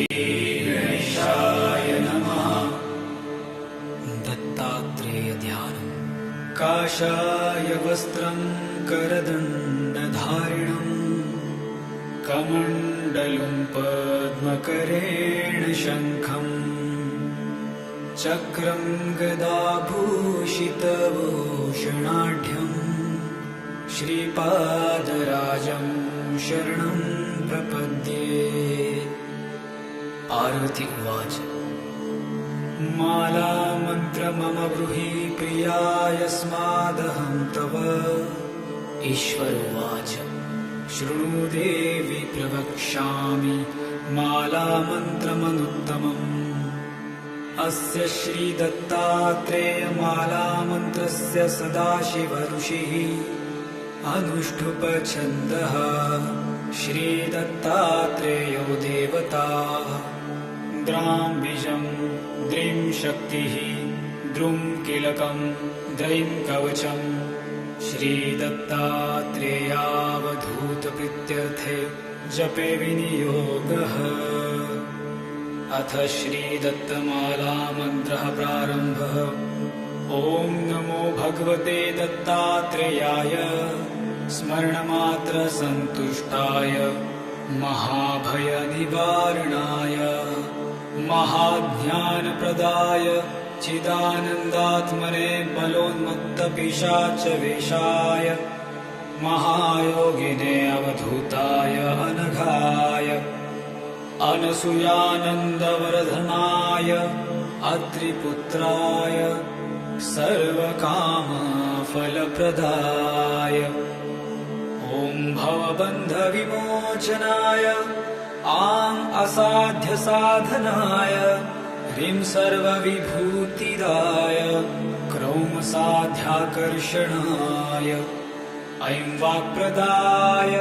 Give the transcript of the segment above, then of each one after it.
गणेशाय नमः वस्त्रम् करदण्डधारिणम्। कमण्डलुम् पद्मकरेण शङ्खम्। चक्रम् गदाभूषितभूषणाढ्यम्। श्रीपादराजम् शरणम् प्रपद्ये पार्वती उवाच। मालामन्त्र मम ब्रूहि प्रियायस्मादहं तव। ईश्वर उवाच। शृणु देवि प्रवक्ष्यामि मालामन्त्रमनुत्तमम्। अस्य श्रीदत्तात्रेयमालामन्त्रस्य सदाशिवऋषिः अनुष्ठुपछन्दः श्रीदत्तात्रेयो देवता द्रां बीजं द्रीं शक्तिः द्रुं कीलकं द्रैं कवचम्। श्रीदत्तात्रेयावधूतप्रीत्यर्थे जपे विनियोगः। अथ श्रीदत्तमालामन्त्रः प्रारम्भः। ॐ नमो भगवते दत्तात्रेयाय स्मरणमात्रसन्तुष्टाय महाभयनिवारणाय महाज्ञानप्रदाय चिदानन्दात्मने बलोन्मत्तपिशाचवेशाय महायोगिने अवधूताय अनघाय अनसूयानन्दवर्धनाय अत्रिपुत्राय सर्वकामफलप्रदाय। ॐ भवबन्धविमोचनाय आम् असाध्यसाधनाय ह्रीं सर्वविभूतिदाय क्रौं साध्याकर्षणाय ऐं वाक्प्रदाय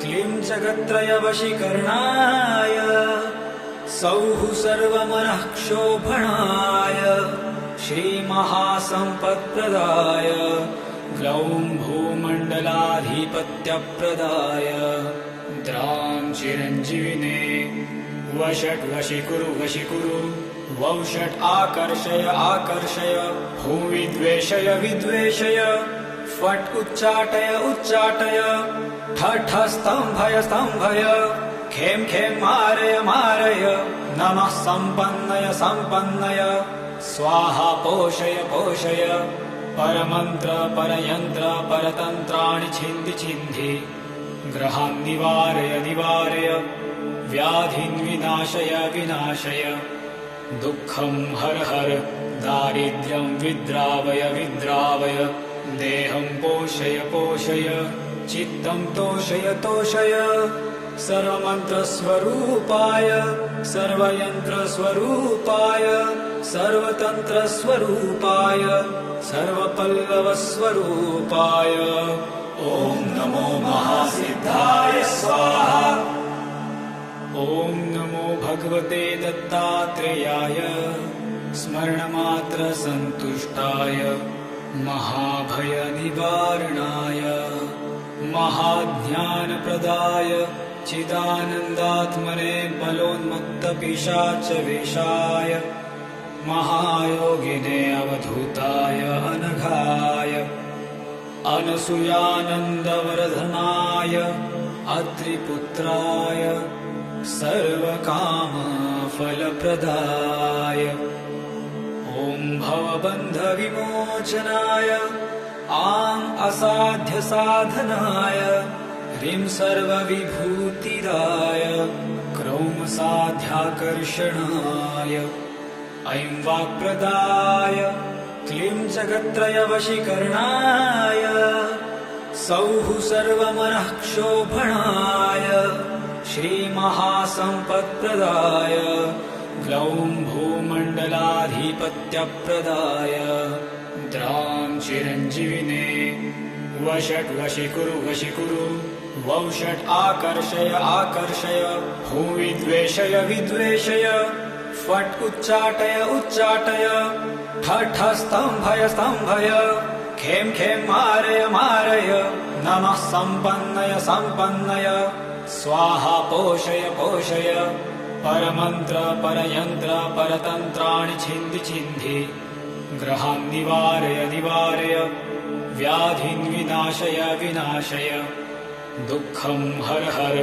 क्लीं जगत्त्रयवशीकरणाय सौः सर्वमनः क्षोभणाय श्रीमहासम्पत्प्रदाय ग्लौं भूमण्डलाधिपत्यप्रदाय द्रां चिरञ्जीविने वषट् वशिकुरु वशिकुरु वौषट् आकर्षय आकर्षय भूविद्वेषय विद्वेषय फट् उच्चाटय उच्चाटय ठठ स्तम्भय स्तम्भय खें खें मारय मारय नमः सम्पन्नय सम्पन्नय स्वाहा पोषय पोषय परमन्त्र परयन्त्र परतन्त्राणि छिन्दि छिन्धि ग्रहान् निवारय निवारय व्याधिन् विनाशय विनाशय। दुःखं हर हर दारिद्र्यं विद्रावय विद्रावय। देहं पोषय पोषय चित्तं तोषय तोषय। सर्वमन्त्रस्वरूपाय सर्वयन्त्रस्वरूपाय सर्वतन्त्रस्वरूपाय सर्वपल्लवस्वरूपाय ॐ नमो महासिद्धाय स्वाहा। ॐ नमो भगवते दत्तात्रेयाय स्मरणमात्रसन्तुष्टाय महाभयनिवारणाय महाज्ञानप्रदाय चिदानन्दात्मने बलोन्मत्तपिशाचवेशाय महायोगिने अवधूताय अनघाय अनसूयानन्दवर्धनाय अत्रिपुत्राय सर्वकामफलप्रदाय। ॐ भवबन्धविमोचनाय आम् असाध्यसाधनाय ह्रीं सर्वविभूतिदाय क्रौं साध्याकर्षणाय ऐं वाक्प्रदाय क्लीं जगत्त्रयवशीकरणाय सौः सर्वमनः क्षोभणाय श्रीमहासम्पत्प्रदाय ग्लौं भूमण्डलाधिपत्यप्रदाय द्रां चिरञ्जीविने वषट् वशिकुरु वशिकुरु वौषट् आकर्षय आकर्षय भूविद्वेषय विद्वेषय फट् उच्चाटय उच्चाटय। ठठ स्तम्भय स्तम्भय खें खें मारय मारय। नमः सम्पन्नय सम्पन्नय। स्वाहा पोषय पोषय। परमन्त्र परयन्त्र परतन्त्राणि छिन्दि छिन्दि। ग्रहान् निवारय निवारय। व्याधिन् विनाशय विनाशय। दुःखं हर हर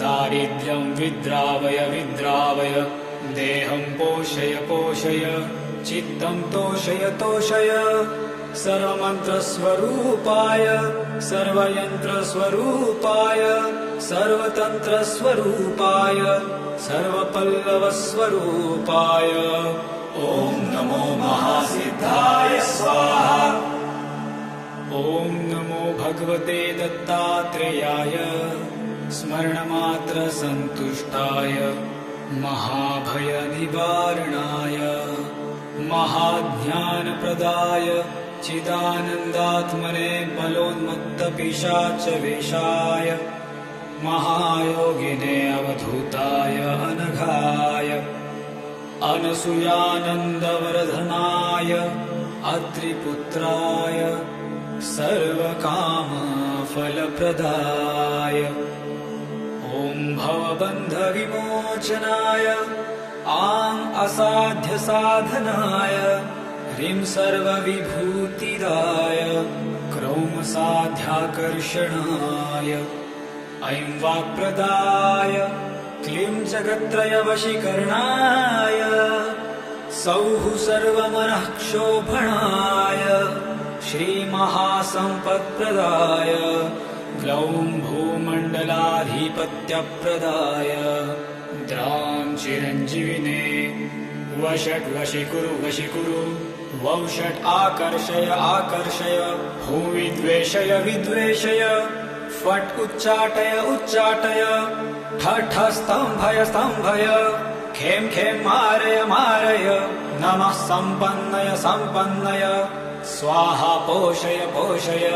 दारिद्र्यं विद्रावय विद्रावय देहं पोषय पोषय चित्तं तोषय तोषय। सर्वमन्त्रस्वरूपाय सर्वयन्त्रस्वरूपाय सर्वतन्त्रस्वरूपाय सर्वपल्लवस्वरूपाय। ॐ नमो महासिद्धाय स्वाहा। ॐ नमो भगवते दत्तात्रेयाय। स्मरणमात्रसन्तुष्टाय महाभयनिवारणाय महाज्ञानप्रदाय चिदानन्दात्मने बलोन्मत्तपिशाचवेषाय महायोगिने अवधूताय अनघाय अनसूयानन्दवर्धनाय अत्रिपुत्राय सर्वकामफलप्रदाय ॐ भवबन्धविमोचनाय आम् असाध्यसाधनाय ह्रीं सर्वविभूतिदाय क्रौमसाध्याकर्षणाय। ऐं वाक्प्रदाय क्लीं जगत्त्रयवशीकरणाय सौः सर्वमनः क्षोभणाय श्रीमहासम्पत्प्रदाय ग्लौं भूमण्डलाधिपत्यप्रदाय द्रां चिरञ्जीविने वषट् वशिकुरु वशिकुरु वौषट् आकर्षय आकर्षय भूविद्वेषय विद्वेषय फट् उच्चाटय उच्चाटय ठठ स्तम्भय स्तम्भय खें खें मारय मारय नमः सम्पन्नय सम्पन्नय स्वाहा पोषय पोषय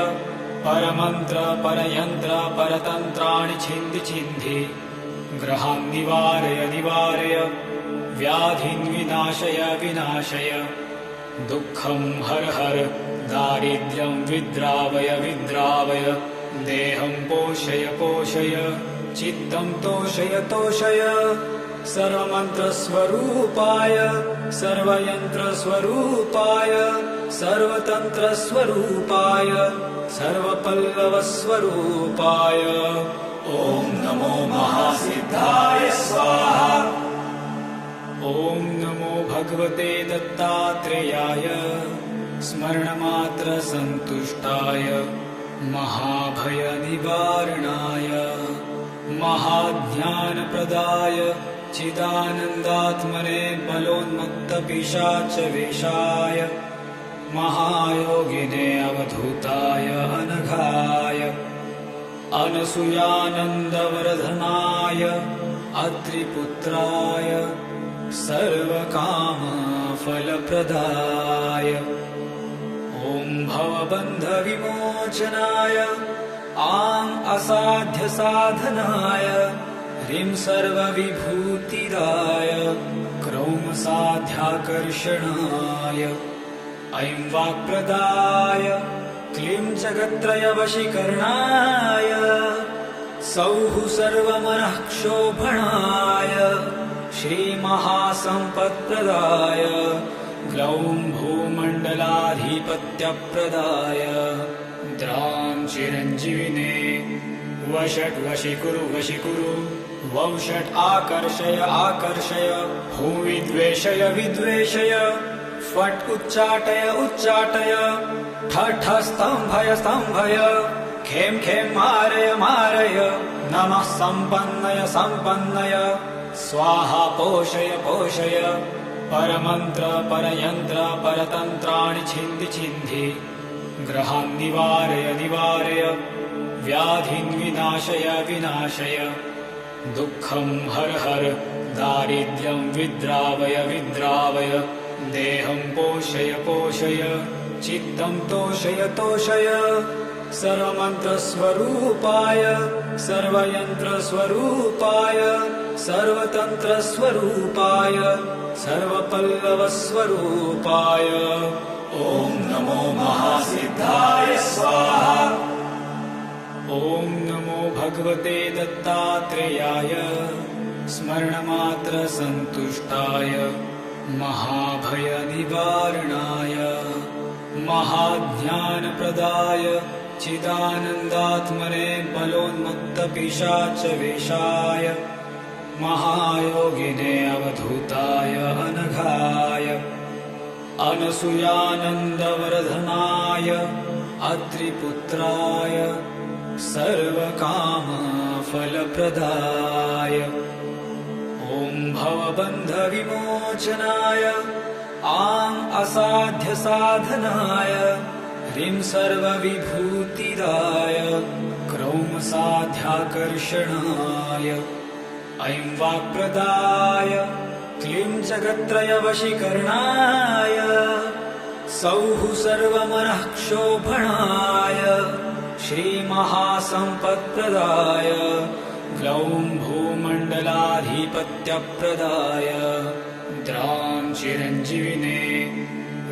परमन्त्र परयन्त्र परतन्त्राणि छिन्दि छिन्दि ग्रहान् निवारय निवारय व्याधिन् विनाशय विनाशय। दुःखं हर हर दारिद्र्यं विद्रावय विद्रावय। देहं पोषय पोषय चित्तं तोषय तोषय। सर्वमन्त्रस्वरूपाय सर्वयन्त्रस्वरूपाय सर्वतन्त्रस्वरूपाय सर्वपल्लवस्वरूपाय। ॐ नमो महासिद्धाय स्वाहा। ॐ नमो भगवते दत्तात्रेयाय स्मरणमात्रसन्तुष्टाय महाभयनिवारणाय महाज्ञानप्रदाय चिदानन्दात्मने बलोन्मत्तपिशाचवेषाय महायोगिने अवधूताय अनघाय अनसूयानन्दवर्धनाय अत्रिपुत्राय सर्वकामफलप्रदाय। ॐ भवबन्धविमोचनाय आम् असाध्यसाधनाय ह्रीं सर्वविभूतिदाय क्रौमसाध्याकर्षणाय ऐं वाक्प्रदाय क्लीं जगत्त्रयवशीकरणाय सौः सर्वमनः क्षोभणाय श्रीमहासम्पत्प्रदाय ग्लौं भूमण्डलाधिपत्यप्रदाय द्रां चिरञ्जीविने वषट् वशिकुरु वशिकुरु वौषट् आकर्षय आकर्षय भूविद्वेषय विद्वेषय फट् उच्चाटय। उच्चाटय ठठ स्तम्भय स्तम्भय खें खें मारय मारय। नमः सम्पन्नय सम्पन्नय स्वाहा पोषय पोषय। परमन्त्र परयन्त्र परतन्त्राणि छिन्दि छिन्दि ग्रहान् निवारय निवारय। व्याधिन् विनाशय विनाशय। दुःखं हर हर दारिद्र्यं विद्रावय विद्रावय देहं पोषय पोषय चित्तं तोषय तोषय। सर्वमन्त्रस्वरूपाय सर्वयन्त्रस्वरूपाय सर्वतन्त्रस्वरूपाय सर्वपल्लवस्वरूपाय। ॐ नमो महासिद्धाय स्वाहा। ॐ नमो भगवते दत्तात्रेयाय स्मरणमात्रसन्तुष्टाय महाभयनिवारणाय महाज्ञानप्रदाय चिदानन्दात्मने बलोन्मत्तपिशाचवेशाय महायोगिने अवधूताय अनघाय अनसूयानन्दवर्धनाय अत्रिपुत्राय सर्वकामफलप्रदाय ॐ भवबन्धविमोचनाय आम् असाध्यसाधनाय ह्रीं सर्वविभूतिदाय क्रौमसाध्याकर्षणाय। ऐं वाक्प्रदाय क्लीं जगत्त्रयवशीकरणाय सौः सर्वमनः क्षोभणाय श्रीमहासम्पत्प्रदाय ग्लौं भूमण्डलाधिपत्यप्रदाय द्रां चिरञ्जीविने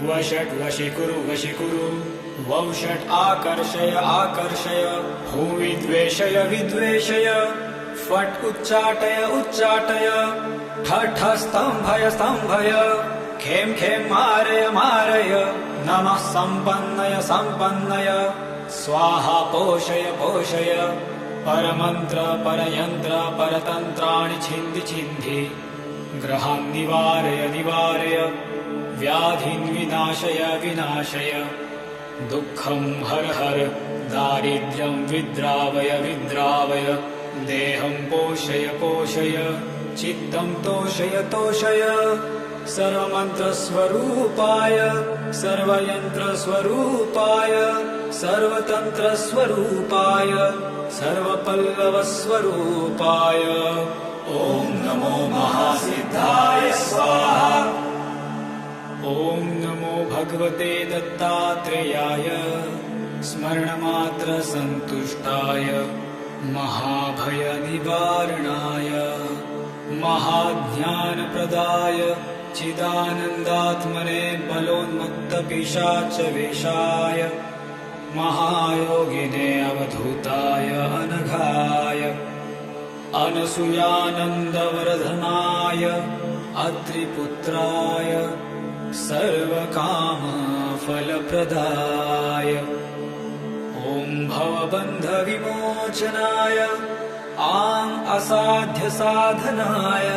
वषट् वशिकुरु वशिकुरु वौषट् आकर्षय आकर्षय भूविद्वेषय विद्वेषय फट् उच्चाटय उच्चाटय ठठ स्तम्भय स्तम्भय खें खें मारय मारय नमः सम्पन्नय सम्पन्नय स्वाहा पोषय पोषय परमन्त्र परयन्त्र परतन्त्राणि छिन्दि छिन्धि ग्रहान् निवारय निवारय व्याधिन् विनाशय विनाशय। दुःखं हर हर दारिद्र्यं विद्रावय विद्रावय। देहं पोषय पोषय चित्तं तोषय तोषय। सर्वमन्त्रस्वरूपाय सर्वयन्त्रस्वरूपाय सर्वतन्त्रस्वरूपाय सर्वपल्लवस्वरूपाय। ॐ नमो महासिद्धाय स्वाहा। ॐ नमो भगवते दत्तात्रेयाय स्मरणमात्रसन्तुष्टाय महाभयनिवारणाय महाज्ञानप्रदाय चिदानन्दात्मने बलोन्मत्तपिशाचवेशाय महायोगिने अवधूताय अनघाय अनसूयानन्दवर्धनाय अत्रिपुत्राय सर्वकामफलप्रदाय। ॐ भवबन्धविमोचनाय आम् असाध्यसाधनाय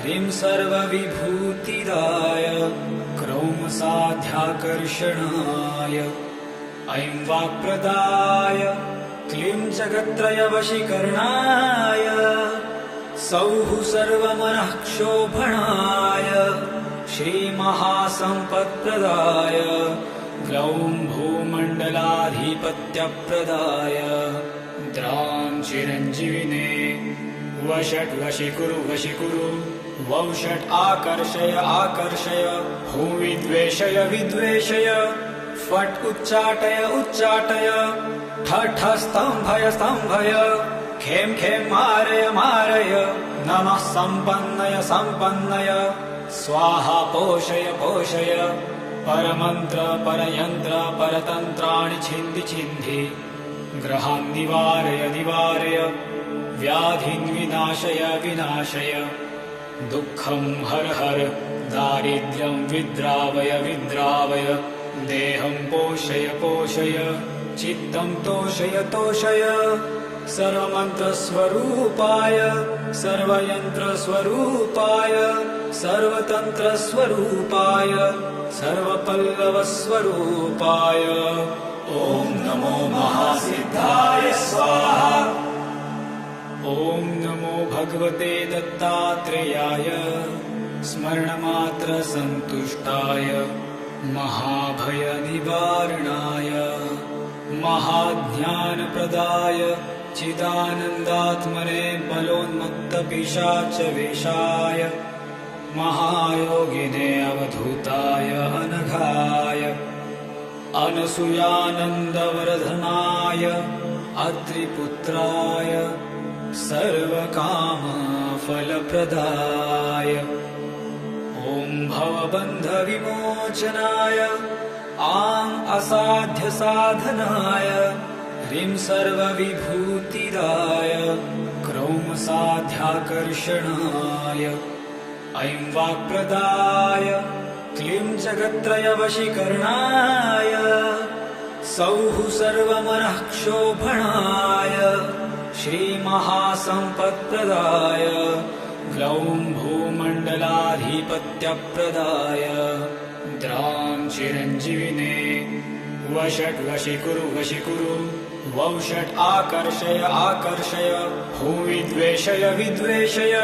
ह्रीं सर्वविभूतिदाय क्रौमसाध्याकर्षणाय ऐं वाक्प्रदाय क्लीं जगत्त्रयवशीकरणाय सौः सर्वमनः क्षोभणाय श्रीमहासम्पत्प्रदाय ग्लौं भूमण्डलाधिपत्यप्रदाय द्रां चिरञ्जीविने वषट् वशिकुरु वशिकुरु वौषट् आकर्षय आकर्षय भूविद्वेषय विद्वेषय फट् उच्चाटय। उच्चाटय ठठ स्तम्भय स्तम्भय खें खें मारय मारय। नमः सम्पन्नय सम्पन्नय स्वाहा पोषय पोषय। परमन्त्र परयन्त्र परतन्त्राणि छिन्दि छिन्धि ग्रहान् निवारय निवारय। व्याधिन् विनाशय विनाशय। दुःखं हर हर दारिद्र्यं विद्रावय विद्रावय देहं पोषय पोषय चित्तं तोषय तोषय। सर्वमन्त्रस्वरूपाय सर्वयन्त्रस्वरूपाय सर्वतन्त्रस्वरूपाय सर्वपल्लवस्वरूपाय। ॐ नमो महासिद्धाय स्वाहा। ॐ नमो भगवते दत्तात्रेयाय। स्मरणमात्रसन्तुष्टाय महाभयनिवारणाय महाज्ञानप्रदाय चिदानन्दात्मने बलोन्मत्तपिशाचवेशाय महायोगिने अवधूताय अनघाय अनसूयानन्दवर्धनाय अत्रिपुत्राय सर्वकामफलप्रदाय ॐ भवबन्धविमोचनाय आम् असाध्यसाधनाय ह्रीं सर्वविभूतिदाय क्रौ क्रौमसाध्याकर्षणाय। ऐं वाक्प्रदाय क्लीं जगत्त्रयवशीकरणाय सौः सर्वमनः क्षोभणाय श्रीमहासम्पत्प्रदाय ग्लौं भूमण्डलाधिपत्यप्रदाय। द्रां चिरञ्जीविने वषट् वशिकुरु वशिकुरु वौषट् आकर्षय आकर्षय भूविद्वेषय विद्वेषय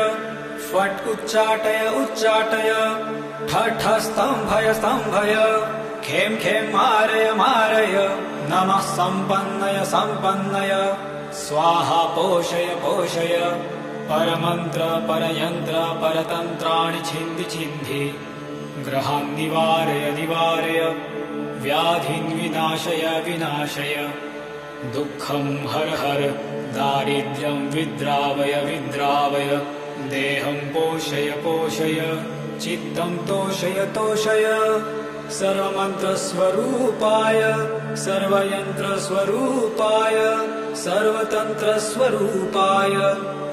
फट् उच्चाटय उच्चाटय ठ ठ स्तम्भय स्तम्भय खें खें मारय मारय नमः सम्पन्नय सम्पन्नय स्वाहा पोषय पोषय परमन्त्र परयन्त्र परतन्त्राणि छिन्दि छिन्धि। ग्रहान् निवारय निवारय व्याधिन् विनाशय विनाशय। दुःखं हर हर दारिद्र्यं विद्रावय विद्रावय। देहं पोषय पोषय चित्तं तोषय तोषय। सर्वमन्त्रस्वरूपाय सर्वयन्त्रस्वरूपाय सर्वतन्त्रस्वरूपाय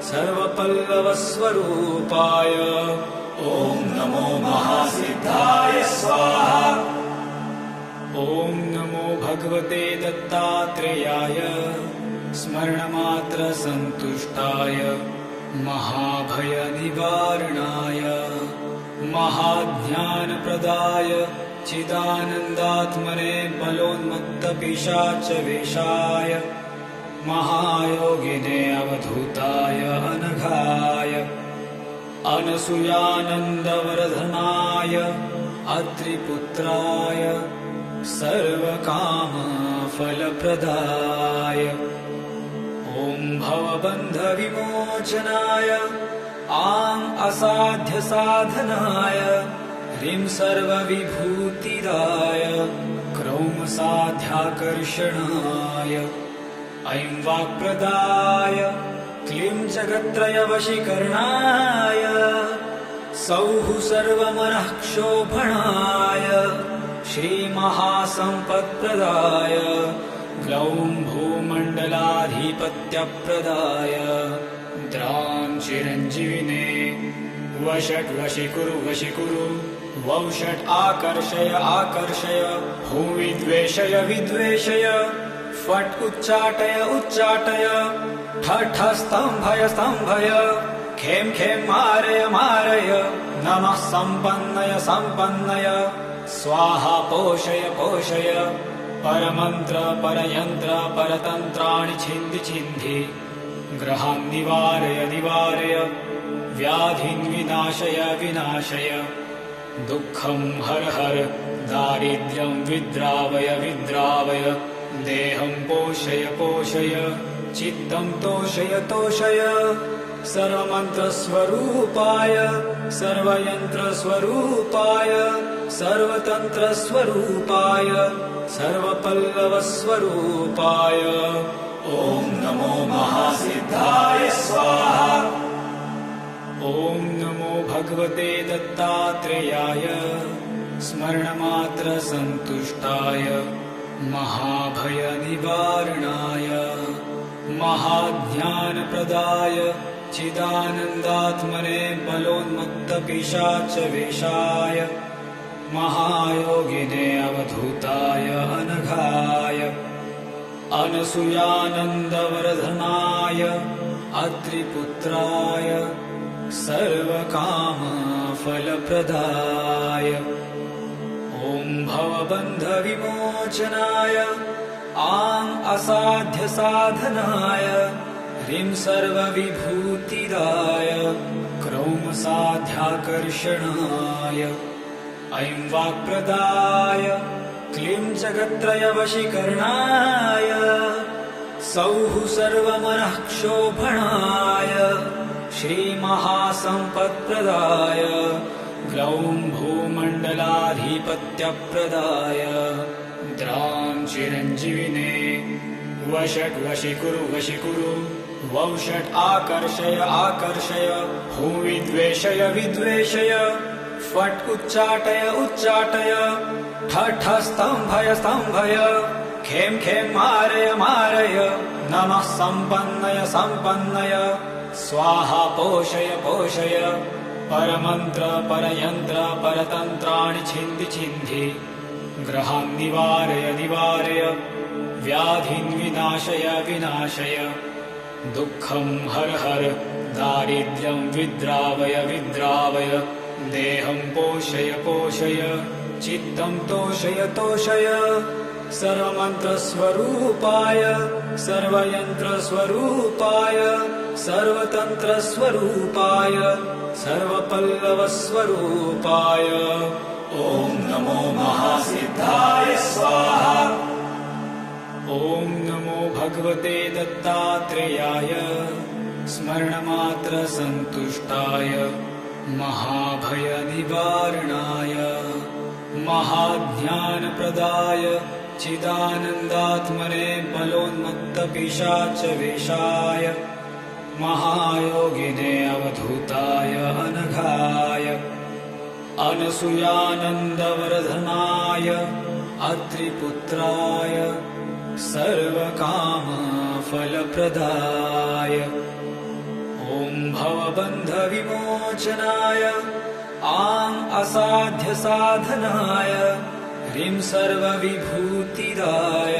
सर्वपल्लवस्वरूपाय। ॐ नमो महासिद्धाय स्वाहा। ॐ नमो भगवते दत्तात्रेयाय। स्मरणमात्रसन्तुष्टाय महाभयनिवारणाय। महाज्ञानप्रदाय। चिदानन्दात्मने बलोन्मत्तपिशाचवेषाय महायोगिने अवधूताय अनघाय अनसूयानन्दवरधनाय अत्रिपुत्राय सर्वकामफलप्रदाय। ॐ भवबन्धविमोचनाय आम् असाध्यसाधनाय ह्रीं सर्वविभूतिदाय क्रौमसाध्याकर्षणाय ऐं वाक्प्रदाय क्लीं जगत्त्रयवशीकरणाय सौः सर्वमनः क्षोभणाय श्रीमहासम्पत्प्रदाय ग्लौं भूमण्डलाधिपत्यप्रदाय द्रां चिरञ्जीविने वषट् वशिकुरु वशिकुरु वौषट् आकर्षय आकर्षय भूविद्वेषय विद्वेषय फट् उच्चाटय उच्चाटय। ठ ठ स्तम्भय स्तम्भय। खें खें मारय मारय। नमः सम्पन्नय सम्पन्नय। स्वाहा पोषय पोषय। परमन्त्र परयन्त्र परतन्त्राणि छिन्दि छिन्धि ग्रहान् निवारय निवारय। व्याधिन् विनाशय विनाशय। दुःखं हर हर दारिद्र्यं विद्रावय विद्रावय देहं पोषय पोषय चित्तं तोषय तोषय। सर्वमन्त्रस्वरूपाय सर्वयन्त्रस्वरूपाय सर्वतन्त्रस्वरूपाय सर्वपल्लवस्वरूपाय। ॐ नमो महासिद्धाय स्वाहा। ॐ नमो भगवते दत्तात्रेयाय। स्मरणमात्रसन्तुष्टाय महाभयनिवारणाय महाज्ञानप्रदाय चिदानन्दात्मने बलोन्मत्तपिशाचवेषाय महायोगिने अवधूताय अनघाय अनसूयानन्दवरधनाय अत्रिपुत्राय सर्वकामफलप्रदाय। ॐ भवबन्धविमोचनाय आम् असाध्यसाधनाय ह्रीं सर्वविभूतिदाय क्रौमसाध्याकर्षणाय। ऐं वाक्प्रदाय क्लीं जगत्त्रयवशीकरणाय सौः सर्वमनः क्षोभणाय श्रीमहासम्पत्प्रदाय ग्लौं भूमण्डलाधिपत्यप्रदाय द्रां चिरञ्जीविने। वषट् वशिकुरु वशिकुरु। वौषट् आकर्षय आकर्षय। भूविद्वेषय विद्वेषय। फट् उच्चाटय उच्चाटय। ठ ठ स्तम्भय स्तम्भय। खें खें मारय मारय। नमः सम्पन्नय सम्पन्नय। स्वाहा पोषय पोषय। परमन्त्र परयन्त्र परतन्त्राणि छिन्दि छिन्धि ग्रहान् निवारय निवारय व्याधिन् विनाशय विनाशय। दुःखं हर हर दारिद्र्यं विद्रावय विद्रावय। देहं पोषय पोषय चित्तं तोषय तोषय। सर्वमन्त्रस्वरूपाय सर्वयन्त्रस्वरूपाय सर्वतन्त्रस्वरूपाय सर्वपल्लवस्वरूपाय ॐ नमो महासिद्धाय स्वाहा। ॐ नमो भगवते दत्तात्रेयाय स्मरणमात्रसन्तुष्टाय महाभयनिवारणाय महाज्ञानप्रदाय चिदानन्दात्मने बलोन्मत्तपिशाच महायोगिने अवधूताय अनघाय अनसूयानन्दवर्धनाय अत्रिपुत्राय सर्वकामफलप्रदाय ॐ भवबन्धविमोचनाय आम् असाध्यसाधनाय ह्रीं सर्वविभूतिदाय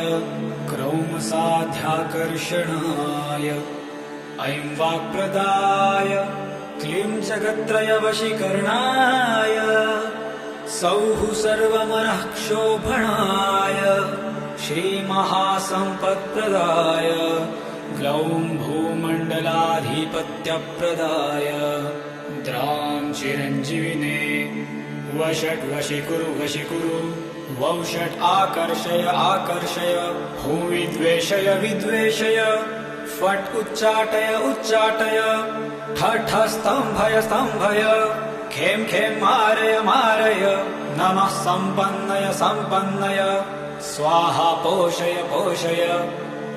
क्रौमसाध्याकर्षणाय ऐं वाक्प्रदाय क्लीं जगत्त्रयवशीकरणाय सौः सर्वमनः क्षोभणाय श्रीमहासम्पत्प्रदाय ग्लौं भूमण्डलाधिपत्यप्रदाय द्रां चिरञ्जीविने वषट् वशि कुरु वशि कुरु वौषट् आकर्षय आकर्षय भूविद्वेषय विद्वेषय फट् उच्चाटय उच्चाटय ठठ स्तम्भय खें खें मारय मारय नमः सम्पन्नय सम्पन्नय स्वाहा पोषय पोषय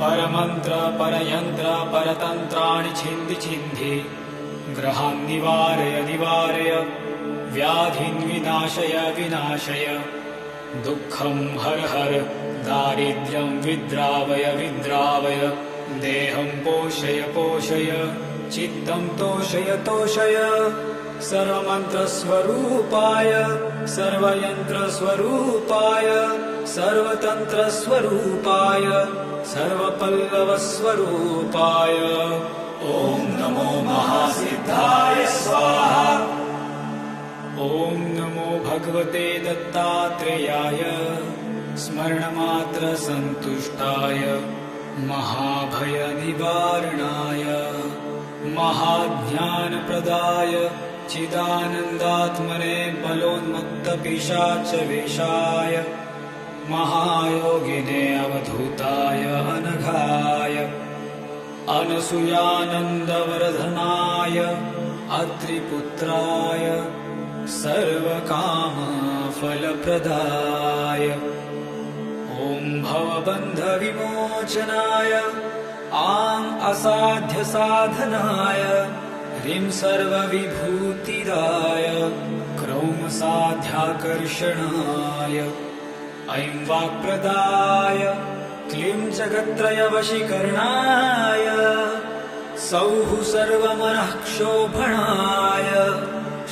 परमन्त्र परयन्त्र परतन्त्राणि छिन्दि छिन्धि ग्रहान् निवारय निवारय व्याधिन् विनाशय विनाशय दुःखं हर हर दारिद्र्यं विद्रावय विद्रावय देहं पोषय पोषय चित्तं तोषय तोषय। सर्वमन्त्रस्वरूपाय सर्वयन्त्रस्वरूपाय सर्वतन्त्रस्वरूपाय सर्वपल्लवस्वरूपाय। ॐ नमो महासिद्धाय स्वाहा। ॐ नमो भगवते दत्तात्रेयाय स्मरणमात्रसन्तुष्टाय महाभयनिवारणाय महाज्ञानप्रदाय चिदानन्दात्मने बलोन्मत्तपिशाच वेशाय महायोगिने अवधूताय अनघाय अनसूयानन्दवर्धनाय अत्रिपुत्राय सर्वकामफलप्रदाय। ॐ भवबन्धविमोचनाय आम् असाध्यसाधनाय ह्रीं सर्वविभूतिदाय क्रौमसाध्याकर्षणाय। ऐं वाक्प्रदाय क्लीं जगत्त्रयवशीकरणाय सौः सर्वमनः क्षोभणाय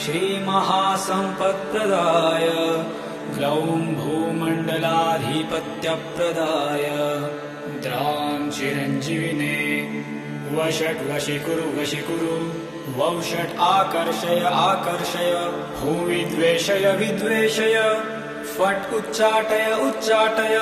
श्रीमहासम्पत्प्रदाय ग्लौं भूमण्डलाधिपत्यप्रदाय द्रां चिरञ्जीविने। वषट् वशि कुरु वशि कुरु वौषट् आकर्षय। आकर्षय भूविद्वेषय विद्वेषय। फट् उच्चाटय उच्चाटय।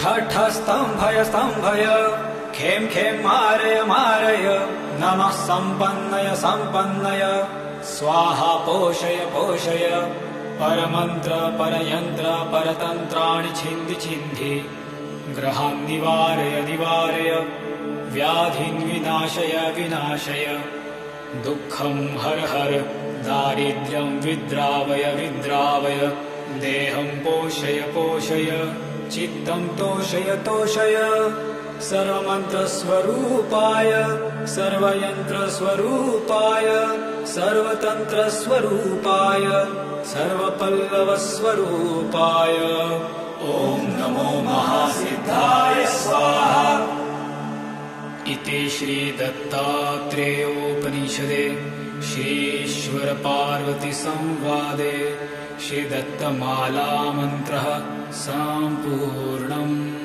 ठठ स्तम्भय स्तम्भय। खें खें मारय मारय। नमः सम्पन्नय सम्पन्नय। स्वाहा पोषय पोषय। परमन्त्र परयन्त्र परतन्त्राणि छिन्दि छिन्धि ग्रहान् निवारय निवारय व्याधिन् विनाशय विनाशय। दुःखं हर हर दारिद्र्यं विद्रावय विद्रावय। देहं पोषय पोषय चित्तं तोषय तोषय। सर्वमन्त्रस्वरूपाय सर्वयन्त्रस्वरूपाय सर्वतन्त्रस्वरूपाय सर्वपल्लवस्वरूपाय ॐ नमो महासिद्धाय स्वाहा। इति श्रीदत्तात्रेयोपनिषदे श्रीश्वरपार्वतीसंवादे श्रीदत्तमालामन्त्रः सम्पूर्णः